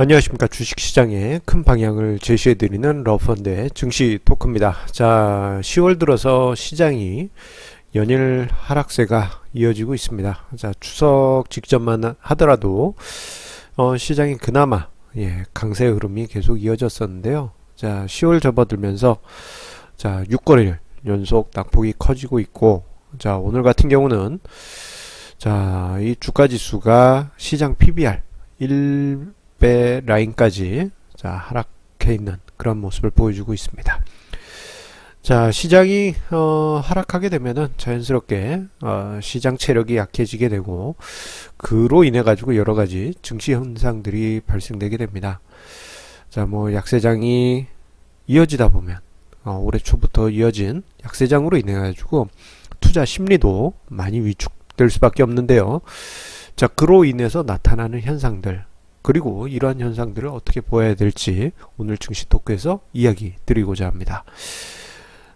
안녕하십니까. 주식시장의 큰 방향을 제시해드리는 러펀드의 증시 토크입니다. 자 10월 들어서 시장이 연일 하락세가 이어지고 있습니다. 자 추석 직전만 하더라도 어, 시장이 그나마 예, 강세 흐름이 계속 이어졌었는데요. 자 10월 접어들면서 자 6거래일 연속 낙폭이 커지고 있고 자 오늘 같은 경우는 자이 주가지수가 시장 PBR 1 6배 라인까지 자 하락해 있는 그런 모습을 보여주고 있습니다. 자 시장이 어, 하락하게 되면은 자연스럽게 어, 시장 체력이 약해지게 되고 그로 인해 가지고 여러 가지 증시 현상들이 발생되게 됩니다. 자 뭐 약세장이 이어지다 보면 어, 올해 초부터 이어진 약세장으로 인해 가지고 투자 심리도 많이 위축될 수밖에 없는데요. 자 그로 인해서 나타나는 현상들 그리고 이러한 현상들을 어떻게 보아야 될지 오늘 증시 토크에서 이야기 드리고자 합니다.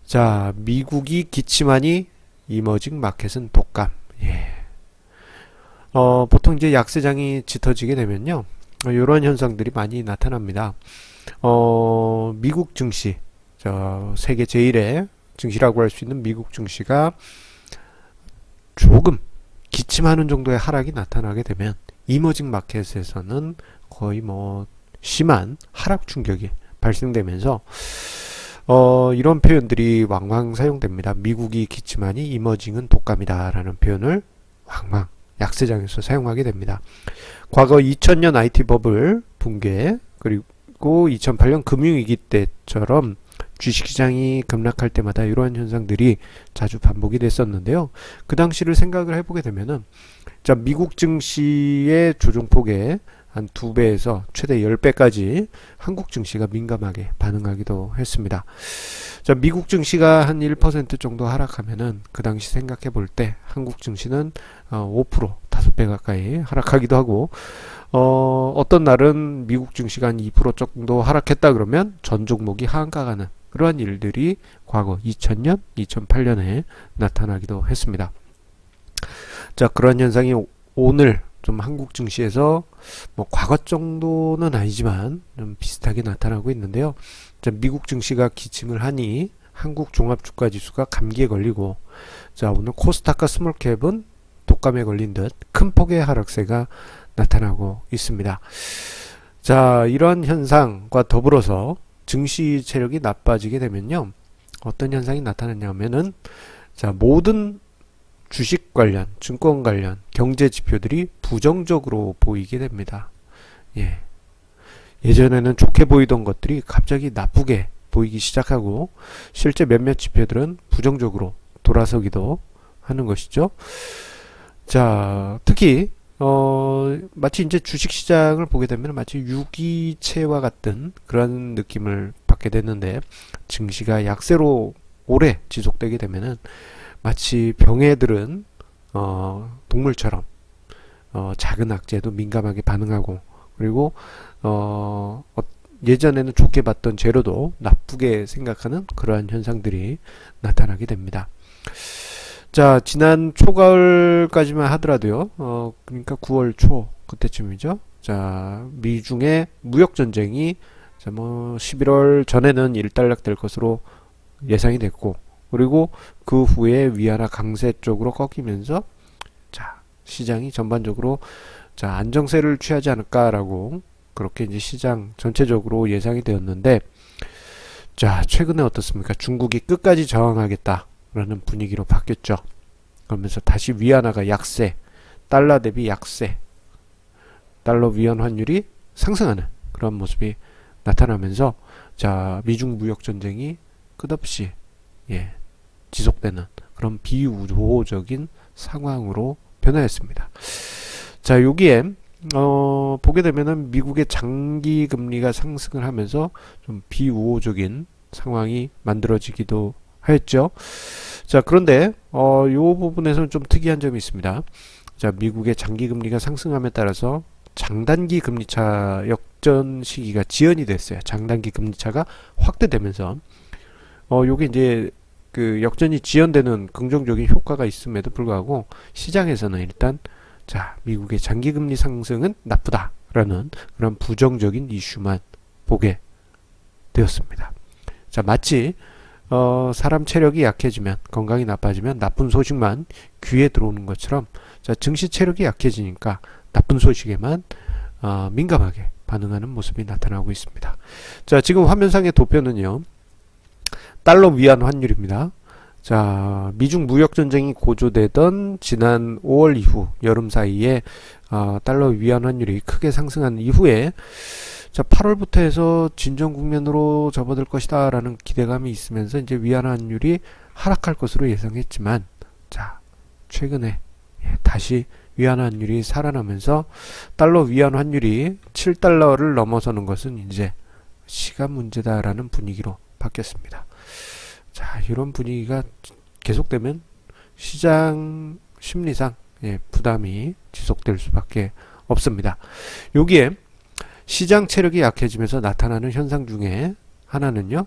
자, 미국이 기침하니 이머징 마켓은 독감. 예. 어, 보통 이제 약세장이 짙어지게 되면요. 이런 현상들이 많이 나타납니다. 어, 미국 증시, 저 세계 제일의 증시라고 할 수 있는 미국 증시가 조금 기침하는 정도의 하락이 나타나게 되면 이머징 마켓에서는 거의 뭐 심한 하락 충격이 발생되면서 어, 이런 표현들이 왕왕 사용됩니다. 미국이 기침하니 이머징은 독감이다 라는 표현을 왕왕 약세장에서 사용하게 됩니다. 과거 2000년 IT 버블 붕괴 그리고 2008년 금융위기 때처럼 주식시장이 급락할 때마다 이러한 현상들이 자주 반복이 됐었는데요. 그 당시를 생각을 해보게 되면은 자 미국 증시의 조정폭에 한 두배에서 최대 열배까지 한국 증시가 민감하게 반응하기도 했습니다. 자, 미국 증시가 한 1% 정도 하락하면은 그 당시 생각해 볼 때 한국 증시는 어, 5% 5배 가까이 하락하기도 하고 어, 어떤 날은 미국 증시가 한 2% 정도 하락했다 그러면 전 종목이 하한가 가는 그러한 일들이 과거 2000년, 2008년에 나타나기도 했습니다. 자, 그런 현상이 오늘 좀 한국 증시에서 뭐 과거 정도는 아니지만 좀 비슷하게 나타나고 있는데요. 자, 미국 증시가 기침을 하니 한국 종합주가 지수가 감기에 걸리고 자, 오늘 코스닥과 스몰캡은 독감에 걸린 듯 큰 폭의 하락세가 나타나고 있습니다. 자, 이런 현상과 더불어서 증시 체력이 나빠지게 되면요. 어떤 현상이 나타나냐면은 자, 모든 주식 관련, 증권 관련 경제 지표들이 부정적으로 보이게 됩니다. 예. 예전에는 좋게 보이던 것들이 갑자기 나쁘게 보이기 시작하고 실제 몇몇 지표들은 부정적으로 돌아서기도 하는 것이죠. 자, 특히 어, 마치 이제 주식 시장을 보게 되면 마치 유기체와 같은 그런 느낌을 받게 되는데 증시가 약세로 오래 지속되게 되면은 마치 병해들은 어, 동물처럼 어, 작은 악재도 민감하게 반응하고 그리고 어, 어, 예전에는 좋게 봤던 재료도 나쁘게 생각하는 그러한 현상들이 나타나게 됩니다. 자, 지난 초가을까지만 하더라도요. 어, 그러니까 9월 초 그때쯤이죠. 자, 미중의 무역 전쟁이 자, 뭐 11월 전에는 일단락 될 것으로 예상이 됐고 그리고 그 후에 위안화 강세 쪽으로 꺾이면서 자, 시장이 전반적으로 자, 안정세를 취하지 않을까라고 그렇게 이제 시장 전체적으로 예상이 되었는데 자, 최근에 어떻습니까? 중국이 끝까지 저항하겠다. 라는 분위기로 바뀌었죠. 그러면서 다시 위안화가 약세, 달러 대비 약세, 달러 위안 환율이 상승하는 그런 모습이 나타나면서 자 미중 무역 전쟁이 끝없이 예 지속되는 그런 비우호적인 상황으로 변화했습니다. 자 여기에 어, 보게 되면은 미국의 장기 금리가 상승을 하면서 좀 비우호적인 상황이 만들어지기도 하였죠. 자, 그런데 어, 요 부분에서는 좀 특이한 점이 있습니다. 자, 미국의 장기 금리가 상승함에 따라서 장단기 금리차 역전 시기가 지연이 됐어요. 장단기 금리차가 확대되면서 어, 요게 이제 그 역전이 지연되는 긍정적인 효과가 있음에도 불구하고 시장에서는 일단 자, 미국의 장기 금리 상승은 나쁘다. 라는 그런 부정적인 이슈만 보게 되었습니다. 자, 마치 어, 사람 체력이 약해지면 건강이 나빠지면 나쁜 소식만 귀에 들어오는 것처럼 자, 증시 체력이 약해지니까 나쁜 소식에만 어, 민감하게 반응하는 모습이 나타나고 있습니다. 자, 지금 화면상의 도표는요. 달러 위안 환율입니다. 자, 미중 무역 전쟁이 고조되던 지난 5월 이후 여름 사이에 어, 달러 위안 환율이 크게 상승한 이후에 자, 8월부터 해서 진정 국면으로 접어들 것이다 라는 기대감이 있으면서 이제 위안 환율이 하락할 것으로 예상했지만 자, 최근에 예, 다시 위안 환율이 살아나면서 달러 위안 환율이 7달러를 넘어서는 것은 이제 시간 문제다라는 분위기로 바뀌었습니다. 자, 이런 분위기가 계속되면 시장 심리상 예, 부담이 지속될 수밖에 없습니다. 여기에 시장 체력이 약해지면서 나타나는 현상 중에 하나는요,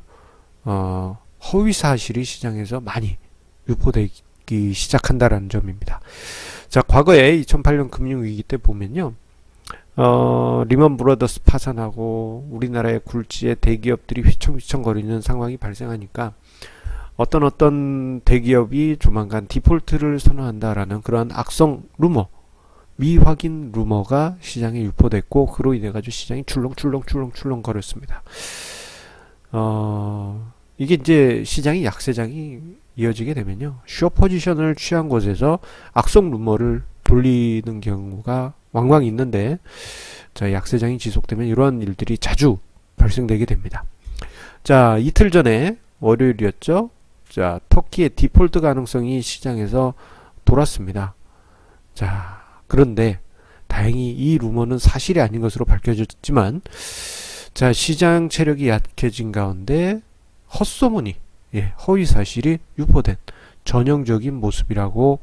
어, 허위 사실이 시장에서 많이 유포되기 시작한다라는 점입니다. 자, 과거에 2008년 금융위기 때 보면요, 어, 리먼 브로더스 파산하고 우리나라의 굴지의 대기업들이 휘청휘청거리는 상황이 발생하니까 어떤 어떤 대기업이 조만간 디폴트를 선언한다라는 그러한 악성 루머 미확인 루머가 시장에 유포됐고 그로 인해 가지고 시장이 출렁출렁출렁출렁 거렸습니다. 어, 이게 이제 시장이 약세장이 이어지게 되면요. 슈어 포지션을 취한 곳에서 악성 루머를 돌리는 경우가 왕왕 있는데 자, 약세장이 지속되면 이러한 일들이 자주 발생되게 됩니다. 자, 이틀 전에 월요일이었죠. 자, 터키의 디폴트 가능성이 시장에서 돌았습니다. 자, 그런데 다행히 이 루머는 사실이 아닌 것으로 밝혀졌지만 자 시장 체력이 약해진 가운데 헛소문이 예, 허위 사실이 유포된 전형적인 모습이라고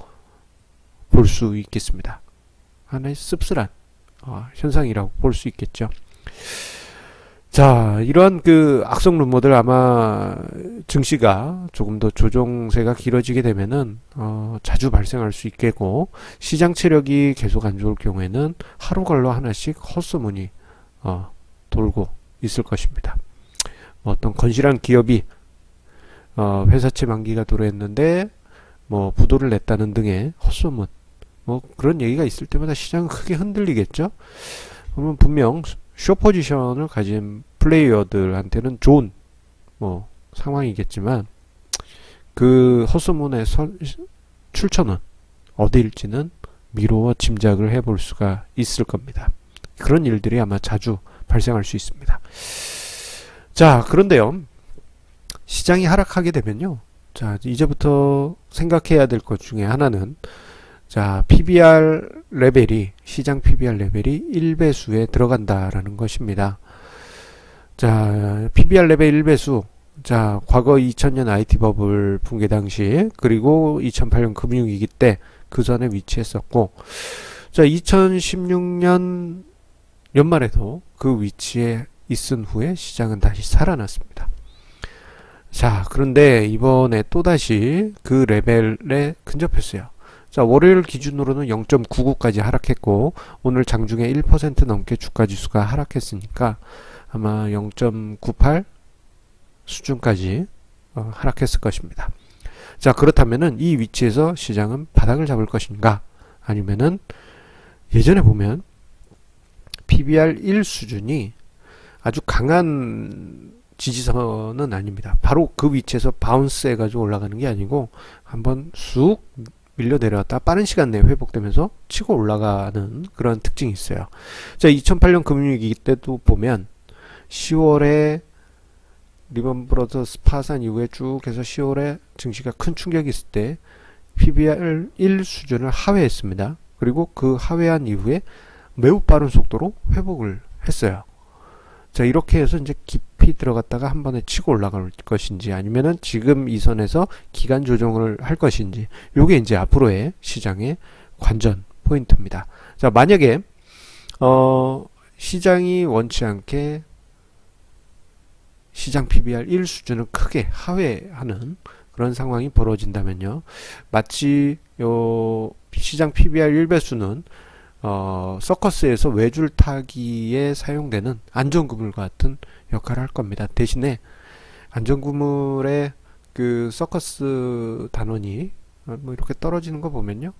볼 수 있겠습니다. 하나의 씁쓸한 어, 현상이라고 볼 수 있겠죠. 자, 이러한 그 악성 루머들 아마 증시가 조금 더 조정세가 길어지게 되면은 어, 자주 발생할 수 있겠고 시장 체력이 계속 안 좋을 경우에는 하루 걸러 하나씩 헛소문이 어, 돌고 있을 것입니다. 뭐 어떤 건실한 기업이 어, 회사채 만기가 도래했는데 뭐 부도를 냈다는 등의 헛소문 뭐 그런 얘기가 있을 때마다 시장은 크게 흔들리겠죠. 그러면 분명 쇼 포지션을 가진 플레이어들한테는 좋은 뭐 상황이겠지만 그 헛소문의 선, 출처는 어디일지는 미루어 짐작을 해볼 수가 있을 겁니다. 그런 일들이 아마 자주 발생할 수 있습니다. 자, 그런데요. 시장이 하락하게 되면요. 자, 이제부터 생각해야 될 것 중에 하나는 자, PBR 레벨이 시장 PBR 레벨이 1배수에 들어간다라는 것입니다. 자, PBR 레벨 1배수. 자, 과거 2000년 IT 버블 붕괴 당시 그리고 2008년 금융위기 때 그 전에 위치했었고 자, 2016년 연말에도 그 위치에 있은 후에 시장은 다시 살아났습니다. 자, 그런데 이번에 또다시 그 레벨에 근접했어요. 자, 월요일 기준으로는 0.99까지 하락했고, 오늘 장중에 1% 넘게 주가 지수가 하락했으니까, 아마 0.98 수준까지 어, 하락했을 것입니다. 자, 그렇다면은 이 위치에서 시장은 바닥을 잡을 것인가? 아니면은 예전에 보면 PBR 1 수준이 아주 강한 지지선은 아닙니다. 바로 그 위치에서 바운스 해가지고 올라가는 게 아니고 한번 쑥 밀려 내려왔다 빠른 시간 내에 회복되면서 치고 올라가는 그런 특징이 있어요. 자, 2008년 금융위기 때도 보면 10월에 리먼 브러더스 파산 이후에 쭉 해서 10월에 증시가 큰 충격이 있을 때 PBR 1 수준을 하회했습니다. 그리고 그 하회한 이후에 매우 빠른 속도로 회복을 했어요. 자, 이렇게 해서 이제 깊이 들어갔다가 한 번에 치고 올라갈 것인지 아니면은 지금 이 선에서 기간 조정을 할 것인지 요게 이제 앞으로의 시장의 관전 포인트입니다. 자, 만약에 어 시장이 원치 않게 시장 PBR 1 수준을 크게 하회하는 그런 상황이 벌어진다면요. 마치 요 시장 PBR 1배수는 어, 서커스에서 외줄 타기에 사용되는 안전구물 같은 역할을 할 겁니다. 대신에 안전구물의 그 서커스 단원이 어, 뭐 이렇게 떨어지는 거 보면요.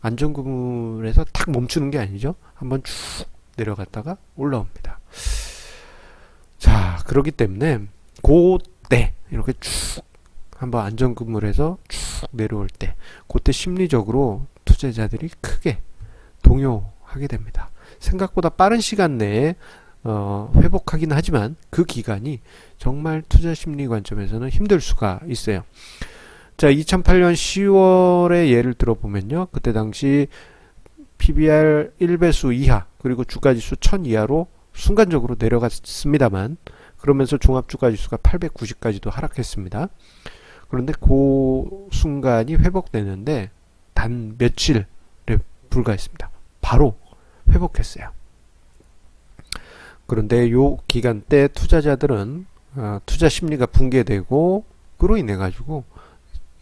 안전구물에서 탁 멈추는 게 아니죠. 한번 쭉 내려갔다가 올라옵니다. 자, 그렇기 때문에 그때 이렇게 쭉 한번 안전구물에서 쭉 내려올 때 그때 심리적으로 투자자들이 크게 동요하게 됩니다. 생각보다 빠른 시간 내에 어, 회복하긴 하지만 그 기간이 정말 투자 심리 관점에서는 힘들 수가 있어요. 자, 2008년 10월에 예를 들어보면요. 그때 당시 PBR 1배수 이하 그리고 주가지수 1000 이하로 순간적으로 내려갔습니다만 그러면서 종합주가지수가 890까지도 하락했습니다. 그런데 그 순간이 회복되는데 단 며칠에 불과했습니다. 바로 회복했어요. 그런데 요 기간 때 투자자들은 어, 투자 심리가 붕괴되고 그로 인해 가지고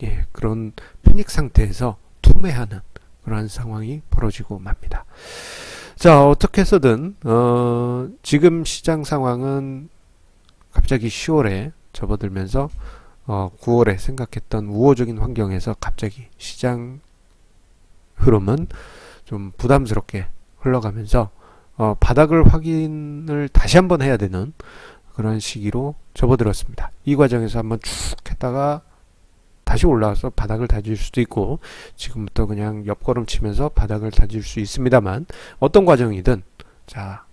예, 그런 패닉 상태에서 투매하는 그러한 상황이 벌어지고 맙니다. 자 어떻게 해서든 어, 지금 시장 상황은 갑자기 10월에 접어들면서 어, 9월에 생각했던 우호적인 환경에서 갑자기 시장 흐름은 좀 부담스럽게 흘러가면서 어, 바닥을 확인을 다시 한번 해야 되는 그런 시기로 접어들었습니다. 이 과정에서 한번 쭉 했다가 다시 올라와서 바닥을 다질 수도 있고 지금부터 그냥 옆걸음 치면서 바닥을 다질 수 있습니다만 어떤 과정이든 자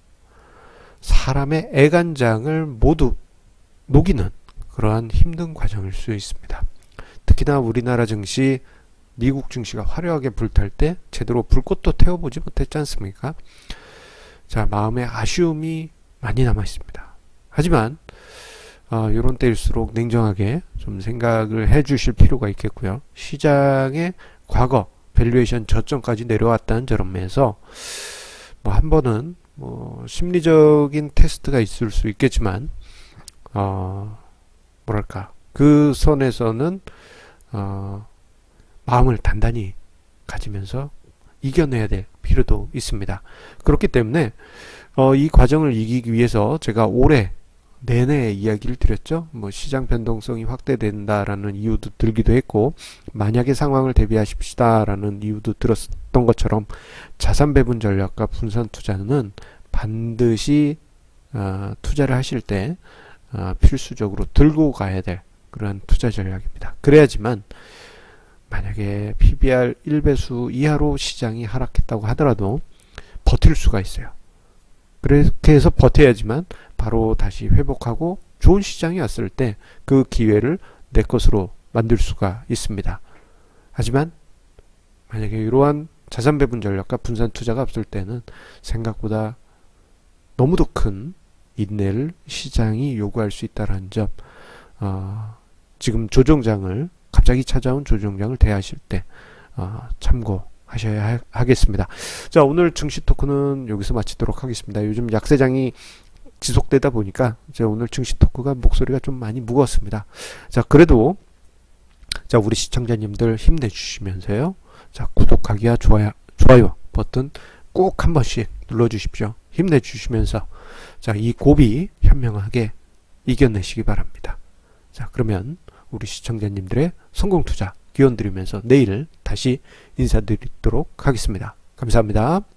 사람의 애간장을 모두 녹이는 그러한 힘든 과정일 수 있습니다. 특히나 우리나라 증시 미국 증시가 화려하게 불탈 때 제대로 불꽃도 태워보지 못했지 않습니까? 자, 마음에 아쉬움이 많이 남아 있습니다. 하지만 어, 이런 때일수록 냉정하게 좀 생각을 해 주실 필요가 있겠고요. 시장의 과거 밸류에이션 저점까지 내려왔다는 점에서 뭐 한 번은 뭐 심리적인 테스트가 있을 수 있겠지만 어, 뭐랄까 그 선에서는 어, 마음을 단단히 가지면서 이겨내야 될 필요도 있습니다. 그렇기 때문에 어, 이 과정을 이기기 위해서 제가 올해 내내 이야기를 드렸죠. 뭐 시장 변동성이 확대된다라는 이유도 들기도 했고 만약의 상황을 대비하십시다라는 이유도 들었던 것처럼 자산 배분 전략과 분산 투자는 반드시 어, 투자를 하실 때 어, 필수적으로 들고 가야 될 그런 투자 전략입니다. 그래야지만 만약에 PBR 1배수 이하로 시장이 하락했다고 하더라도 버틸 수가 있어요. 그렇게 해서 버텨야지만 바로 다시 회복하고 좋은 시장이 왔을 때 그 기회를 내 것으로 만들 수가 있습니다. 하지만 만약에 이러한 자산 배분 전략과 분산 투자가 없을 때는 생각보다 너무도 큰 인내를 시장이 요구할 수 있다는 점, 어, 지금 조정장을 갑자기 찾아온 조정장을 대하실 때 어, 참고하셔야 하, 겠습니다 자, 오늘 증시 토크는 여기서 마치도록 하겠습니다. 요즘 약세장이 지속되다 보니까 이제 오늘 증시 토크가 목소리가 좀 많이 무거웠습니다. 자, 그래도 자, 우리 시청자님들 힘내주시면서요. 자, 구독하기와 좋아요, 좋아요 버튼 꼭 한 번씩 눌러주십시오. 힘내주시면서 자, 이 고비 현명하게 이겨내시기 바랍니다. 자, 그러면 우리 시청자님들의 성공 투자 기원 드리면서 내일 다시 인사드리도록 하겠습니다. 감사합니다.